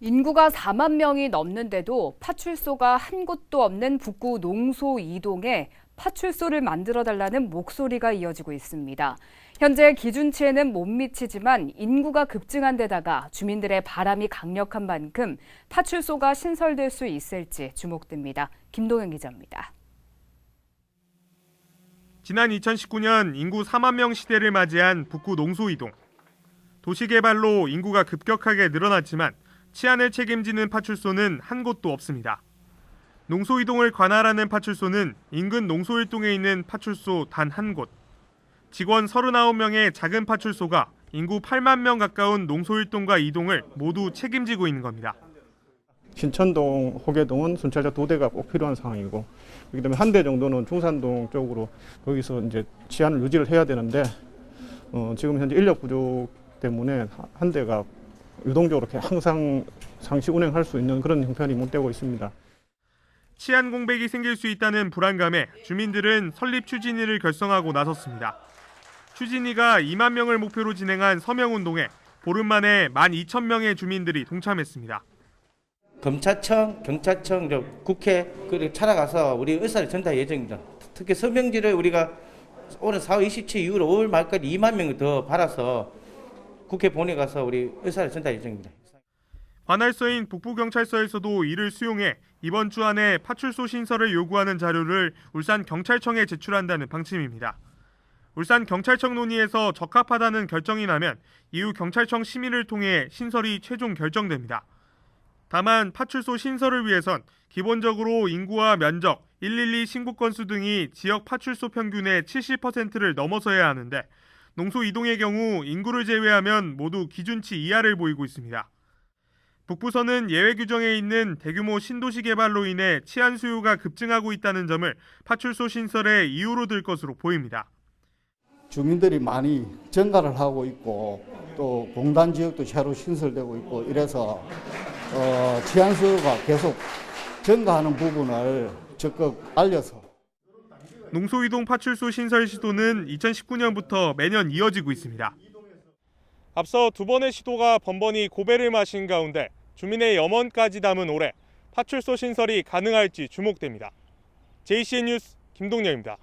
인구가 4만 명이 넘는데도 파출소가 한 곳도 없는 북구 농소 이동에 파출소를 만들어 달라는 목소리가 이어지고 있습니다. 현재 기준치에는 못 미치지만 인구가 급증한 데다가 주민들의 바람이 강력한 만큼 파출소가 신설될 수 있을지 주목됩니다. 김동현 기자입니다. 지난 2019년 인구 4만 명 시대를 맞이한 북구 농소 이동. 도시 개발로 인구가 급격하게 늘어났지만 치안을 책임지는 파출소는 한 곳도 없습니다. 농소 이동을 관할하는 파출소는 인근 농소 일동에 있는 파출소 단 한 곳. 직원 39명의 작은 파출소가 인구 8만 명 가까운 농소 일동과 이동을 모두 책임지고 있는 겁니다. 신천동, 호계동은 순찰차 두 대가 꼭 필요한 상황이고 때문에 한 대 정도는 중산동 쪽으로 거기서 이제 치안을 유지를 해야 되는데 어, 지금 현재 인력 부족 때문에 한 대가 유동적으로 이렇게 항상 상시 운행할 수 있는 그런 형편이 못 되고 있습니다. 치안 공백이 생길 수 있다는 불안감에 주민들은 설립 추진위를 결성하고 나섰습니다. 추진위가 2만 명을 목표로 진행한 서명 운동에 보름 만에 12,000명의 주민들이 동참했습니다. 검찰청, 경찰청, 저 국회 그리고 찾아가서 우리 의사를 전달 예정입니다. 특히 서명지를 우리가 오늘 4월 27일 이후로 5월 말까지 2만 명을 더 받아서 국회 보내가서 우리 의사를 전달 예정입니다. 관할서인 북부경찰서에서도 이를 수용해 이번 주 안에 파출소 신설을 요구하는 자료를 울산 경찰청에 제출한다는 방침입니다. 울산 경찰청 논의에서 적합하다는 결정이 나면 이후 경찰청 심의를 통해 신설이 최종 결정됩니다. 다만 파출소 신설을 위해선 기본적으로 인구와 면적, 112 신고 건수 등이 지역 파출소 평균의 70%를 넘어서야 하는데 농소 이동의 경우 인구를 제외하면 모두 기준치 이하를 보이고 있습니다. 북부서는 예외 규정에 있는 대규모 신도시 개발로 인해 치안 수요가 급증하고 있다는 점을 파출소 신설의 이유로 들 것으로 보입니다. 주민들이 많이 증가를 하고 있고 또 공단 지역도 새로 신설되고 있고 이래서 어, 치안 수요가 계속 증가하는 부분을 적극 알려서 농소 이동 파출소 신설 시도는 2019년부터 매년 이어지고 있습니다. 앞서 두 번의 시도가 번번이 고배를 마신 가운데 주민의 염원까지 담은 올해 파출소 신설이 가능할지 주목됩니다. JCN 뉴스 김동열입니다.